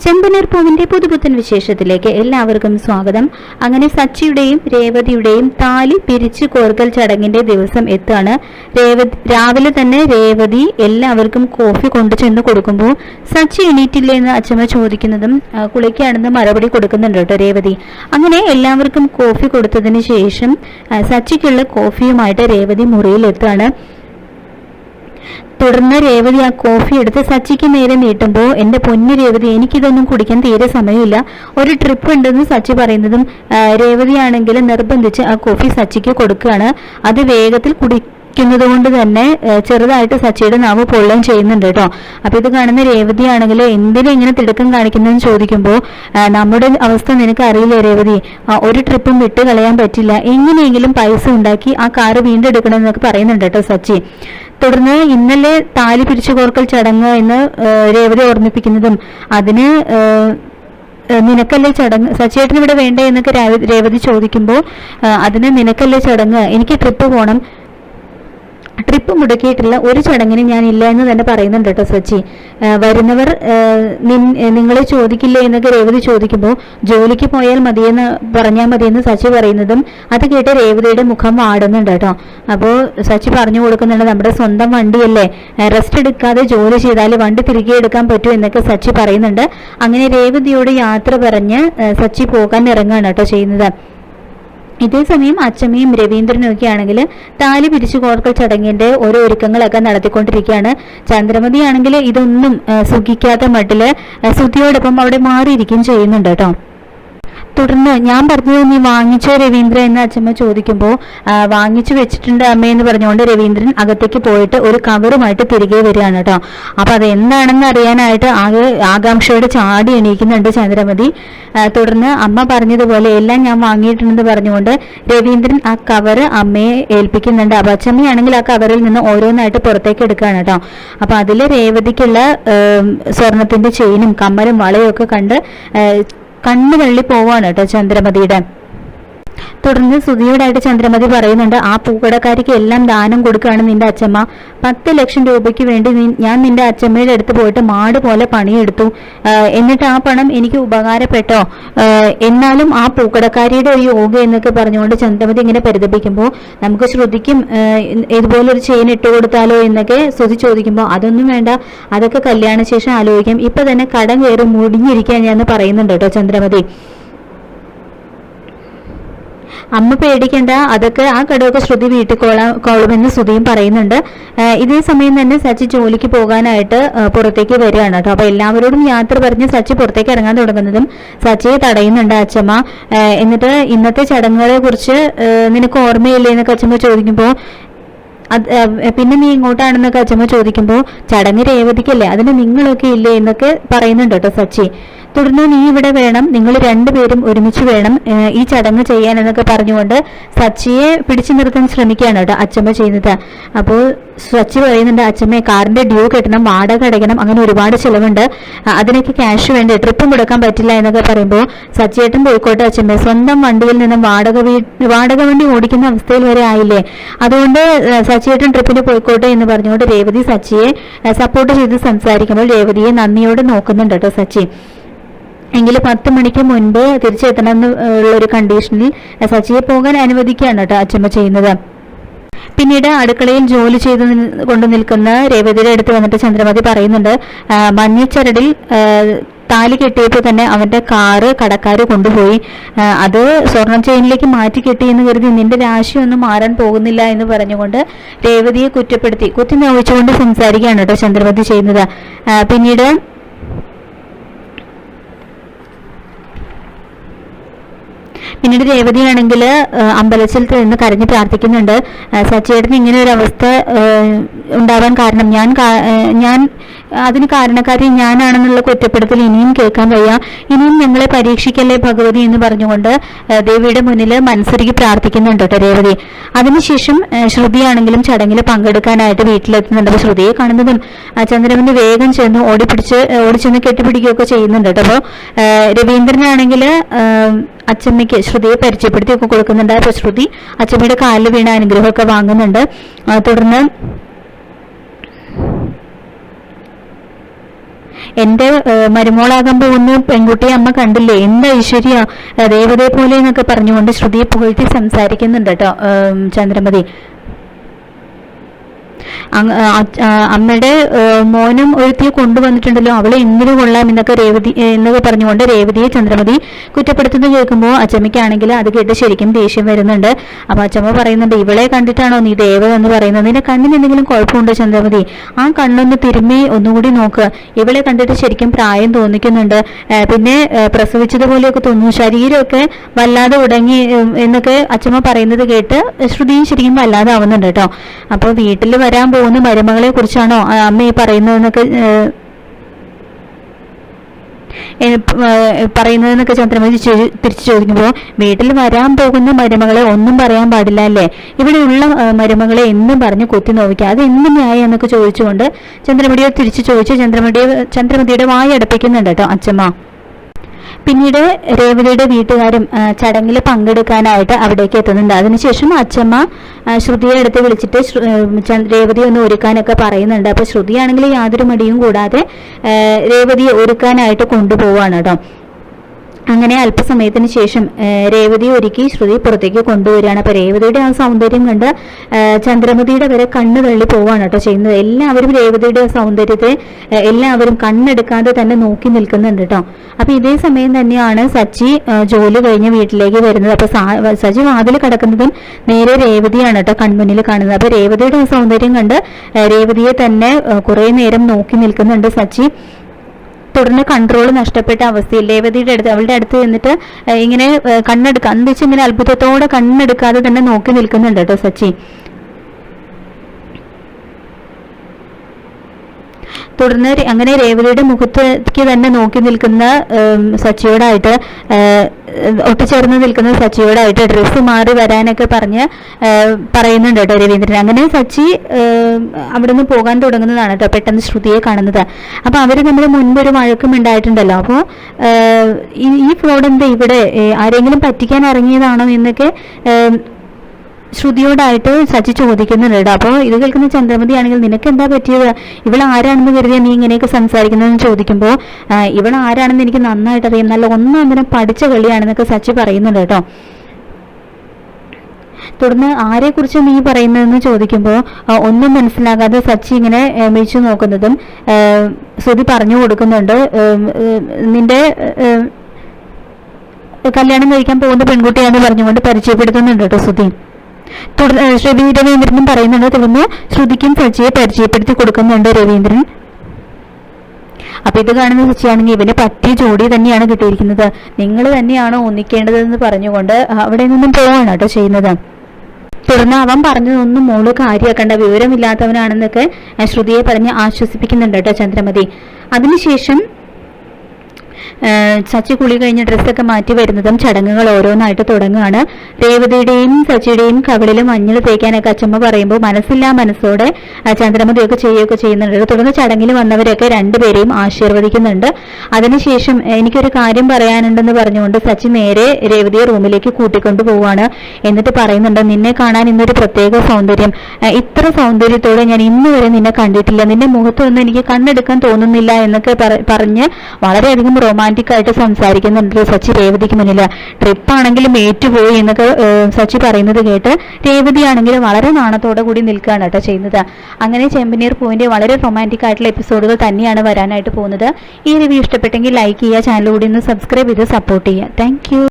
ചെമ്പനീർ പൂവിന്റെ പുതുപുത്തൻ വിശേഷത്തിലേക്ക് എല്ലാവർക്കും സ്വാഗതം. അങ്ങനെ സച്ചിയുടെയും രേവതിയുടെയും താലി പിരിച്ചു കോർക്കൽ ചടങ്ങിന്റെ ദിവസം എത്താണ്. രേവതി രാവിലെ തന്നെ രേവതി എല്ലാവർക്കും കോഫി കൊണ്ടു ചെന്ന് കൊടുക്കുമ്പോൾ സച്ചി എണീറ്റില്ലേ എന്ന് അച്ഛമ്മ ചോദിക്കുന്നതും കുളിക്കുകയാണെന്ന് മറുപടി കൊടുക്കുന്നുണ്ട് കേട്ടോ രേവതി. അങ്ങനെ എല്ലാവർക്കും കോഫി കൊടുത്തതിന് ശേഷം സച്ചിക്കുള്ള കോഫിയുമായിട്ട് രേവതി മുറിയിലെത്താണ്. തുടർന്ന് രേവതി ആ കോഫി എടുത്ത് സച്ചിക്ക് നേരെ നീട്ടുമ്പോൾ എന്റെ പൊന്നു രേവതി എനിക്കിതൊന്നും കുടിക്കാൻ തീരെ സമയമില്ല. ഒരു ട്രിപ്പ് ഉണ്ടെന്ന് സച്ചി പറയുന്നതും രേവതിയാണെങ്കിൽ നിർബന്ധിച്ച് ആ കോഫി സച്ചിക്ക് കൊടുക്കുകയാണ്. അത് വേഗത്തിൽ കുടിക്കുന്നത് കൊണ്ട് തന്നെ ചെറുതായിട്ട് സച്ചിയുടെ നാവ് പൊള്ളുകയും ചെയ്യുന്നുണ്ട് കേട്ടോ. അപ്പൊ ഇത് കാണുന്ന രേവതി ആണെങ്കിൽ എന്തിനാ ഇങ്ങനെ തിടുക്കം കാണിക്കുന്നതെന്ന് ചോദിക്കുമ്പോൾ നമ്മുടെ അവസ്ഥ നിനക്ക് അറിയില്ല രേവതി? ഒരു ട്രിപ്പും വിട്ട് കളയാൻ പറ്റില്ല. എങ്ങനെയെങ്കിലും പൈസ ഉണ്ടാക്കി ആ കാറ് വീണ്ടെടുക്കണം എന്നൊക്കെ പറയുന്നുണ്ട് കേട്ടോ സച്ചി. തുടർന്ന് ഇന്നലെ താലി പിരിച്ചു കോർക്കൽ ചടങ്ങ് എന്ന് രേവതി ഓർമ്മിപ്പിക്കുന്നതും അതിന് നിനക്കല്ലേ ചടങ്ങ് സച്ചേട്ടൻ ഇവിടെ വേണ്ടേ എന്നൊക്കെ രേവതി ചോദിക്കുമ്പോൾ അതിന് നിനക്കല്ലേ ചടങ്ങ് എനിക്ക് ട്രിപ്പ് പോകണം ട്രിപ്പ് മുടക്കിയിട്ടില്ല ഒരു ചടങ്ങിന് ഞാൻ ഇല്ല എന്ന് തന്നെ പറയുന്നുണ്ട് കേട്ടോ സച്ചി. വരുന്നവർ നിങ്ങളെ ചോദിക്കില്ലേ എന്നൊക്കെ രേവതി ചോദിക്കുമ്പോൾ ജോലിക്ക് പോയാൽ മതിയെന്ന് പറഞ്ഞാൽ മതിയെന്ന് സച്ചി പറയുന്നതും അത് കേട്ട് രേവതിയുടെ മുഖം വാടുന്നുണ്ട് കേട്ടോ. അപ്പോൾ സച്ചി പറഞ്ഞു കൊടുക്കുന്നുണ്ട് നമ്മുടെ സ്വന്തം വണ്ടിയല്ലേ റെസ്റ്റ് എടുക്കാതെ ജോലി ചെയ്താൽ വണ്ടി തിരികെ എടുക്കാൻ പറ്റൂ എന്നൊക്കെ സച്ചി പറയുന്നുണ്ട്. അങ്ങനെ രേവതിയോട് യാത്ര പറഞ്ഞ് സച്ചി പോകാൻ ഇറങ്ങുകയാണ് കേട്ടോ ചെയ്യുന്നത്. ഇതേസമയം അച്ചമ്മയും രവീന്ദ്രൻ ഒക്കെ ആണെങ്കിൽ താലി പിരിച്ചു കോർക്കൽ ചടങ്ങിന്റെ ഓരോ ഒരുക്കങ്ങളൊക്കെ നടത്തിക്കൊണ്ടിരിക്കുകയാണ്. ചന്ദ്രമതി ആണെങ്കിൽ ഇതൊന്നും സുഖിക്കാത്ത മട്ടിൽ ശ്രുതിയോടൊപ്പം അവിടെ മാറിയിരിക്കുകയും ചെയ്യുന്നുണ്ട് കേട്ടോ. തുടർന്ന് ഞാൻ പറഞ്ഞത് നീ വാങ്ങിച്ചോ രവീന്ദ്ര എന്ന് അച്ഛമ്മ ചോദിക്കുമ്പോൾ വാങ്ങിച്ചു വെച്ചിട്ടുണ്ട് അമ്മയെന്ന് പറഞ്ഞുകൊണ്ട് രവീന്ദ്രൻ അകത്തേക്ക് പോയിട്ട് ഒരു കവറുമായിട്ട് തിരികെ വരികയാണ് കേട്ടോ. അപ്പൊ അത് എന്താണെന്ന് അറിയാനായിട്ട് ആകെ ആകാംക്ഷയോടെ ചാടി എണീക്കുന്നുണ്ട് ചന്ദ്രമതി. തുടർന്ന് അമ്മ പറഞ്ഞതുപോലെ എല്ലാം ഞാൻ വാങ്ങിയിട്ടുണ്ടെന്ന് പറഞ്ഞുകൊണ്ട് രവീന്ദ്രൻ ആ കവറ് അമ്മയെ ഏൽപ്പിക്കുന്നുണ്ട്. അപ്പൊ അച്ഛമ്മയാണെങ്കിൽ ആ കവറിൽ നിന്ന് ഓരോന്നായിട്ട് പുറത്തേക്ക് എടുക്കുകയാണ് കേട്ടോ. അപ്പൊ അതിൽ രേവതിക്കുള്ള സ്വർണത്തിന്റെ ചെയിനും കമ്മലും വളയും ഒക്കെ കണ്ട് കണ്ണു തള്ളി പോവാണ് കേട്ടോ ചന്ദ്രമതിയുടെ. തുടർന്ന് സുധിയോടായിട്ട് ചന്ദ്രമതി പറയുന്നുണ്ട് ആ പൂക്കടക്കാരിക്ക് എല്ലാം ദാനം കൊടുക്കുകയാണ് നിന്റെ അച്ഛമ്മ പത്ത് ലക്ഷം രൂപയ്ക്ക് വേണ്ടി ഞാൻ നിന്റെ അച്ഛമ്മയുടെ അടുത്ത് പോയിട്ട് മാട് പോലെ പണിയെടുത്തു. എന്നിട്ട് ആ പണം എനിക്ക് ഉപകാരപ്പെട്ടോ? എന്നാലും ആ പൂക്കടക്കാരിയുടെ ഒരു യോഗ എന്നൊക്കെ പറഞ്ഞുകൊണ്ട് ചന്ദ്രമതി ഇങ്ങനെ പരിതപിക്കുമ്പോൾ നമുക്ക് ശ്രുതിക്കും ആഹ് ഇതുപോലെ ഒരു ചെയിൻ ഇട്ട് കൊടുത്താലോ എന്നൊക്കെ ശ്രുതി ചോദിക്കുമ്പോൾ അതൊന്നും വേണ്ട അതൊക്കെ കല്യാണശേഷം ആലോചിക്കാം. ഇപ്പൊ തന്നെ കടം കയറി മുടിഞ്ഞിരിക്കാൻ ഞാൻ പറയുന്നുണ്ട് കേട്ടോ ചന്ദ്രമതി. അമ്മ പേടിക്കണ്ട അതൊക്കെ ആ കടമൊക്കെ ശ്രുതി വീട്ടിൽ കൊള്ളാം കൊള്ളുമെന്ന് ശ്രുതിയും പറയുന്നുണ്ട്. ഇതേ സമയം തന്നെ സച്ചി ജോലിക്ക് പോകാനായിട്ട് പുറത്തേക്ക് വരികയാണ് കേട്ടോ. അപ്പൊ എല്ലാവരോടും യാത്ര പറഞ്ഞ് സച്ചി പുറത്തേക്ക് ഇറങ്ങാൻ തുടങ്ങുന്നതും സച്ചിയെ തടയുന്നുണ്ട് അച്ഛമ്മ. എന്നിട്ട് ഇന്നത്തെ ചടങ്ങുകളെ കുറിച്ച് നിനക്ക് ഓർമ്മയില്ലേ എന്നൊക്കെ അച്ഛമ്മ ചോദിക്കുമ്പോൾ പിന്നെ നീ ഇങ്ങോട്ടാണെന്നൊക്കെ അച്ഛമ്മ ചോദിക്കുമ്പോൾ ചടങ്ങ് രേവതിക്കല്ലേ അതിന് നിങ്ങളൊക്കെ ഇല്ലേ എന്നൊക്കെ പറയുന്നുണ്ട് കേട്ടോ സച്ചി. തുടർന്ന് നീ ഇവിടെ വേണം നിങ്ങൾ രണ്ടുപേരും ഒരുമിച്ച് വേണം ഈ ചടങ്ങ് ചെയ്യാൻ എന്നൊക്കെ പറഞ്ഞുകൊണ്ട് സച്ചിയെ പിടിച്ചു നിർത്താൻ ശ്രമിക്കുകയാണ് കേട്ടോ അച്ചമ്മ ചെയ്യുന്നത്. അപ്പോൾ സച്ചി പറയുന്നുണ്ട് അച്ഛമ്മ കാറിന്റെ ഡ്യൂ കെട്ടണം വാടക അടയ്ക്കണം അങ്ങനെ ഒരുപാട് ചിലവുണ്ട്. അതിനൊക്കെ ക്യാഷ് വേണ്ട? ട്രിപ്പും കൊടുക്കാൻ പറ്റില്ല എന്നൊക്കെ പറയുമ്പോൾ സച്ചിയേട്ടൻ പോയിക്കോട്ടെ അച്ഛമ്മ സ്വന്തം വണ്ടിയിൽ നിന്നും വാടക വാടക വണ്ടി ഓടിക്കുന്ന അവസ്ഥയിൽ വരെ ആയില്ലേ? അതുകൊണ്ട് സച്ചിയേട്ടൻ ട്രിപ്പിന് പോയിക്കോട്ടെ എന്ന് പറഞ്ഞുകൊണ്ട് രേവതി സച്ചിയെ സപ്പോർട്ട് ചെയ്ത് സംസാരിക്കുമ്പോൾ രേവതിയെ നന്ദിയോടെ നോക്കുന്നുണ്ട് കേട്ടോ സച്ചി. എങ്കിൽ പത്ത് മണിക്ക് മുൻപ് തിരിച്ചെത്തണം ഉള്ള ഒരു കണ്ടീഷനിൽ സച്ചിയെ പോകാൻ അനുവദിക്കുകയാണ് കേട്ടോ അച്ഛമ്മ ചെയ്യുന്നത്. പിന്നീട് അടുക്കളയിൽ ജോലി ചെയ്ത് കൊണ്ടു നിൽക്കുന്ന രേവതിയുടെ അടുത്ത് വന്നിട്ട് ചന്ദ്രമതി പറയുന്നുണ്ട് മഞ്ഞച്ചരടിൽ താലി കെട്ടിയപ്പോൾ തന്നെ അവന്റെ കാറ് കടക്കാർ കൊണ്ടുപോയി. അത് സ്വർണം ചെയിനിലേക്ക് മാറ്റി കെട്ടി എന്ന് കരുതി നിന്റെ രാശിയൊന്നും മാറാൻ പോകുന്നില്ല എന്ന് പറഞ്ഞുകൊണ്ട് രേവതിയെ കുറ്റപ്പെടുത്തി കുത്തി നോവിച്ചുകൊണ്ട് സംസാരിക്കുകയാണ് കേട്ടോ ചന്ദ്രമതി ചെയ്യുന്നത്. പിന്നീട് പിന്നീട് രേവതിയാണെങ്കിൽ അമ്പലത്തിൽ നിന്ന് കരഞ്ഞ് പ്രാർത്ഥിക്കുന്നുണ്ട്. സച്ചേട്ടന് ഇങ്ങനെ ഒരു അവസ്ഥ ഉണ്ടാവാൻ കാരണം ഞാൻ ഞാൻ അതിന് കാരണക്കാരി ഞാനാണെന്നുള്ള കുറ്റപ്പെടുത്തൽ ഇനിയും കേൾക്കാൻ വയ്യ. ഇനിയും ഞങ്ങളെ പരീക്ഷിക്കല്ലേ ഭഗവതി എന്ന് പറഞ്ഞുകൊണ്ട് ദേവിയുടെ മുന്നിൽ മനസ്സൊരുക്കി പ്രാർത്ഥിക്കുന്നുണ്ട് കേട്ടോ രേവതി. അതിനുശേഷം ശ്രുതിയാണെങ്കിലും ചടങ്ങിൽ പങ്കെടുക്കാനായിട്ട് വീട്ടിലെത്തുന്നുണ്ട്. അപ്പോൾ ശ്രുതിയെ കാണുന്നതും ആ, ചന്ദ്രമന് വേഗം ചെന്ന് ഓടിപ്പിടിച്ച് ഓടിച്ചെന്ന് കെട്ടിപ്പിടിക്കുകയൊക്കെ ചെയ്യുന്നുണ്ട് കേട്ടോ. അപ്പോൾ രവീന്ദ്രനാണെങ്കിൽ അച്ചമ്മയ്ക്ക് ശ്രുതിയെ പരിചയപ്പെടുത്തിയൊക്കെ കൊടുക്കുന്നുണ്ട്. അപ്പോൾ ശ്രുതി അച്ഛമ്മയുടെ കാലിൽ വീണ അനുഗ്രഹമൊക്കെ വാങ്ങുന്നുണ്ട്. തുടർന്ന് എന്റെ മരുമോളാകാൻ പോകുന്ന പെൺകുട്ടിയെ അമ്മ കണ്ടില്ലേ? എന്ത് ഐശ്വര്യ? ദേവതയെ പോലെ എന്നൊക്കെ പറഞ്ഞുകൊണ്ട് ശ്രുതിയെ പുകഴ്ത്തി സംസാരിക്കുന്നുണ്ട് കേട്ടോ. ചന്ദ്രമതി. അമ്മയുടെ മോനും ഒരുത്തിയെ കൊണ്ടുവന്നിട്ടുണ്ടല്ലോ. അവളെ എന്തിനു കൊള്ളാം എന്നൊക്കെ രേവതി എന്നൊക്കെ പറഞ്ഞുകൊണ്ട് രേവതിയെ ചന്ദ്രമതി കുറ്റപ്പെടുത്തുന്നത് കേൾക്കുമ്പോൾ അച്ചമ്മയ്ക്കാണെങ്കിൽ അത് കേട്ട് ശരിക്കും ദേഷ്യം വരുന്നുണ്ട്. അപ്പോൾ അച്ചമ്മ പറയുന്നുണ്ട് ഇവളെ കണ്ടിട്ടാണോ നീ ദേവ എന്ന് പറയുന്നത്? നിന്റെ കണ്ണിന് എന്തെങ്കിലും കുഴപ്പമുണ്ടോ ചന്ദ്രമതി? ആ കണ്ണൊന്ന് തിരുമ്മി ഒന്നുകൂടി നോക്ക്. ഇവളെ കണ്ടിട്ട് ശരിക്കും പ്രായം തോന്നിക്കുന്നുണ്ട്. പിന്നെ പ്രസവിച്ചതുപോലെയൊക്കെ തോന്നുന്നു. ശരീരമൊക്കെ വല്ലാതെ ഉടങ്ങി എന്നൊക്കെ അച്ചമ്മ പറയുന്നത് കേട്ട് ശ്രുതിയും ശരിക്കും വല്ലാതെ ആവുന്നുണ്ട് കേട്ടോ അപ്പോൾ വീട്ടിൽ വരാൻ പോകുന്ന മരുമകളെ കുറിച്ചാണോ അമ്മ ഈ പറയുന്നതെന്നൊക്കെ പറയുന്നതെന്നൊക്കെ ചന്ദ്രമതി തിരിച്ചു ചോദിക്കുമ്പോൾ വീട്ടിൽ വരാൻ പോകുന്ന മരുമകളെ ഒന്നും പറയാൻ പാടില്ല അല്ലേ? ഇവിടെയുള്ള മരുമകളെ എന്നും പറഞ്ഞ് കുത്തി നോവിക്കുക അത് എന്ത് ന്യായം? എന്നൊക്കെ ചോദിച്ചുകൊണ്ട് ചന്ദ്രമതിയെ തിരിച്ചു ചോദിച്ച് ചന്ദ്രമതിയെ ചന്ദ്രമതിയുടെ വായടപ്പിക്കുന്നുണ്ട് കേട്ടോ അച്ഛമ്മ പിന്നീട് രേവതിയുടെ വീട്ടുകാരും ചടങ്ങിൽ പങ്കെടുക്കാനായിട്ട് അവിടേക്ക് എത്തുന്നുണ്ട്. അതിനുശേഷം അച്ഛമ്മ ശ്രുതിയെ അടുത്ത് വിളിച്ചിട്ട് രേവതി ഒന്ന് ഒരുക്കാനൊക്കെ പറയുന്നുണ്ട്. അപ്പോൾ ശ്രുതിയാണെങ്കിൽ യാതൊരു മടിയും കൂടാതെ രേവതിയെ ഒരുക്കാനായിട്ട് കൊണ്ടുപോവാണ് കേട്ടോ. അങ്ങനെ അല്പസമയത്തിന് ശേഷം രേവതി ഒരുക്കി ശ്രുതി പുറത്തേക്ക് കൊണ്ടുവരികയാണ്. അപ്പൊ രേവതിയുടെ ആ സൗന്ദര്യം കണ്ട് ചന്ദ്രമതിയുടെ വരെ കണ്ണ് തള്ളി പോവാണ് കേട്ടോ ചെയ്യുന്നത്. എല്ലാവരും രേവതിയുടെ ആ സൗന്ദര്യത്തെ എല്ലാവരും കണ്ണെടുക്കാതെ തന്നെ നോക്കി നിൽക്കുന്നുണ്ട് കേട്ടോ. അപ്പൊ ഇതേ സമയം തന്നെയാണ് സച്ചി ജോലി കഴിഞ്ഞ് വീട്ടിലേക്ക് വരുന്നത്. അപ്പൊ സജി വാതിൽ കിടക്കുന്നതും നേരെ രേവതിയാണ് കേട്ടോ കൺമുന്നിൽ കാണുന്നത്. അപ്പൊ രേവതിയുടെ ആ സൗന്ദര്യം കണ്ട് രേവതിയെ തന്നെ കുറെ നേരം നോക്കി നിൽക്കുന്നുണ്ട് സച്ചി. തുടർന്ന് കൺട്രോൾ നഷ്ടപ്പെട്ട അവസ്ഥയിൽ രേവതിയുടെ അടുത്ത് അവളുടെ അടുത്ത് ചെന്നിട്ട് ഏഹ്, ഇങ്ങനെ കണ്ണെടുക്കുക എന്താ വെച്ചാൽ ഇങ്ങനെ അത്ഭുതത്തോടെ കണ്ണെടുക്കാതെ തന്നെ നോക്കി നിൽക്കുന്നുണ്ട് കേട്ടോ സച്ചി. തുടർന്ന് അങ്ങനെ രേവതിയുടെ മുഖത്തേക്ക് തന്നെ നോക്കി നിൽക്കുന്ന സച്ചിയോടായിട്ട് ഒട്ടിച്ചേർന്ന് നിൽക്കുന്ന സച്ചിയോടായിട്ട് ഡ്രസ്സ് മാറി വരാനൊക്കെ പറഞ്ഞ് പറയുന്നുണ്ട് കേട്ടോ രവീന്ദ്രൻ. അങ്ങനെ സച്ചി അവിടുന്ന് പോകാൻ തുടങ്ങുന്നതാണ് കേട്ടോ പെട്ടെന്ന് ശ്രുതിയെ കാണുന്നത്. അപ്പൊ അവർ നമ്മുടെ മുൻപ് ഒരു വഴക്കും ഉണ്ടായിട്ടുണ്ടല്ലോ. അപ്പോൾ ഈ ഫ്രോഡ് എന്താ ഇവിടെ ആരെങ്കിലും പറ്റിക്കാൻ ഇറങ്ങിയതാണോ എന്നൊക്കെ ശ്രുതിയോടായിട്ട് സച്ചി ചോദിക്കുന്നുണ്ട്. അപ്പോൾ ഇത് കേൾക്കുന്ന ചന്ദ്രമതി ആണെങ്കിൽ നിനക്ക് എന്താ പറ്റിയത്? ഇവൾ ആരാണെന്ന് കരുതിയ നീ ഇങ്ങനെയൊക്കെ സംസാരിക്കുന്നതെന്ന് ചോദിക്കുമ്പോൾ ഇവൾ ആരാണെന്ന് എനിക്ക് നന്നായിട്ട് അറിയാം. നല്ല ഒന്നാം അങ്ങനെ പഠിച്ച കളിയാണെന്നൊക്കെ സച്ചി പറയുന്നുണ്ട് കേട്ടോ. തുടർന്ന് ആരെക്കുറിച്ച് നീ പറയുന്നതെന്ന് ചോദിക്കുമ്പോൾ ഒന്നും മനസ്സിലാകാതെ സച്ചി ഇങ്ങനെ മേച്ചു നോക്കുന്നതും ശ്രുതി പറഞ്ഞു കൊടുക്കുന്നുണ്ട്. നിന്റെ കല്യാണം കഴിക്കാൻ പോകുന്ന പെൺകുട്ടിയാണെന്ന് പറഞ്ഞുകൊണ്ട് പരിചയപ്പെടുത്തുന്നുണ്ട് കേട്ടോ ശ്രുതി. തുടർന്ന് ഏ, രവീന്ദ്രനും പറയുന്നുണ്ട് തുടർന്ന് ശ്രുതിക്കും സച്ചിയെ പരിചയപ്പെടുത്തി കൊടുക്കുന്നുണ്ട് രവീന്ദ്രൻ. അപ്പൊ ഇത് കാണുന്ന സച്ചിയാണെങ്കിൽ ഇവന് പറ്റിയ ജോഡി തന്നെയാണ് കിട്ടിയിരിക്കുന്നത്. നിങ്ങൾ തന്നെയാണോ ഒന്നിക്കേണ്ടതെന്ന് പറഞ്ഞുകൊണ്ട് അവിടെ നിന്നും പോവാണ് കേട്ടോ ചെയ്യുന്നത്. തുടർന്ന് അവൻ പറഞ്ഞതൊന്നും മോൾ കാര്യമാക്കണ്ട വിവരമില്ലാത്തവനാണെന്നൊക്കെ ശ്രുതിയെ പറഞ്ഞ് ആശ്വസിപ്പിക്കുന്നുണ്ട് കേട്ടോ ചന്ദ്രമതി. അതിനുശേഷം ആ, സച്ചി കുളി കഴിഞ്ഞ് ഡ്രസ്സൊക്കെ മാറ്റി വരുന്നതും ചടങ്ങുകൾ ഓരോന്നായിട്ട് തുടങ്ങുകയാണ്. രേവതിയുടെയും സച്ചിയുടെയും കവളിൽ മഞ്ഞൾ തേക്കാനൊക്കെ അച്ചമ്മ പറയുമ്പോൾ മനസ്സില്ലാ മനസ്സോടെ ചന്ദ്രമതിയൊക്കെ ചെയ്യുകയൊക്കെ ചെയ്യുന്നുണ്ട്. തുടർന്ന് ചടങ്ങിൽ വന്നവരൊക്കെ രണ്ടുപേരെയും ആശീർവദിക്കുന്നുണ്ട്. അതിനുശേഷം "ഏ, എനിക്കൊരു കാര്യം പറയാനുണ്ടെന്ന് പറഞ്ഞുകൊണ്ട് സച്ചി നേരെ രേവതിയെ റൂമിലേക്ക് കൂട്ടിക്കൊണ്ടു പോവാണ് എന്നിട്ട് പറയുന്നുണ്ട് നിന്നെ കാണാൻ ഇന്നൊരു പ്രത്യേക സൗന്ദര്യം. ഇത്ര സൗന്ദര്യത്തോടെ ഞാൻ ഇന്ന് വരെ നിന്നെ കണ്ടിട്ടില്ല. നിന്റെ മുഖത്തൊന്നും എനിക്ക് കണ്ണെടുക്കാൻ തോന്നുന്നില്ല എന്നൊക്കെ പറ- പറഞ്ഞ് വളരെയധികം റൊമാന്റിക് ആയിട്ട് സംസാരിക്കുന്നുണ്ട് സച്ചി. രേവതിക്ക് മുന്നിൽ ട്രിപ്പ് ആണെങ്കിലും ഏറ്റുപോയി എന്നൊക്കെ സച്ചി പറയുന്നത് കേട്ട് രേവതി ആണെങ്കിൽ വളരെ നാണത്തോടെ കൂടി നിൽക്കുകയാണ് കേട്ടോ ചെയ്യുന്നത്. അങ്ങനെ ചെമ്പനീർ പൂവിന്റെ വളരെ റൊമാന്റിക് ആയിട്ടുള്ള എപ്പിസോഡുകൾ തന്നെയാണ് വരാനായിട്ട് പോകുന്നത്. ഈ റിവ്യൂ ഇഷ്ടപ്പെട്ടെങ്കിൽ ലൈക്ക് ചെയ്യുക ചാനൽ കൂടി ഒന്ന് സബ്സ്ക്രൈബ് ചെയ്ത് സപ്പോർട്ട് ചെയ്യുക. താങ്ക്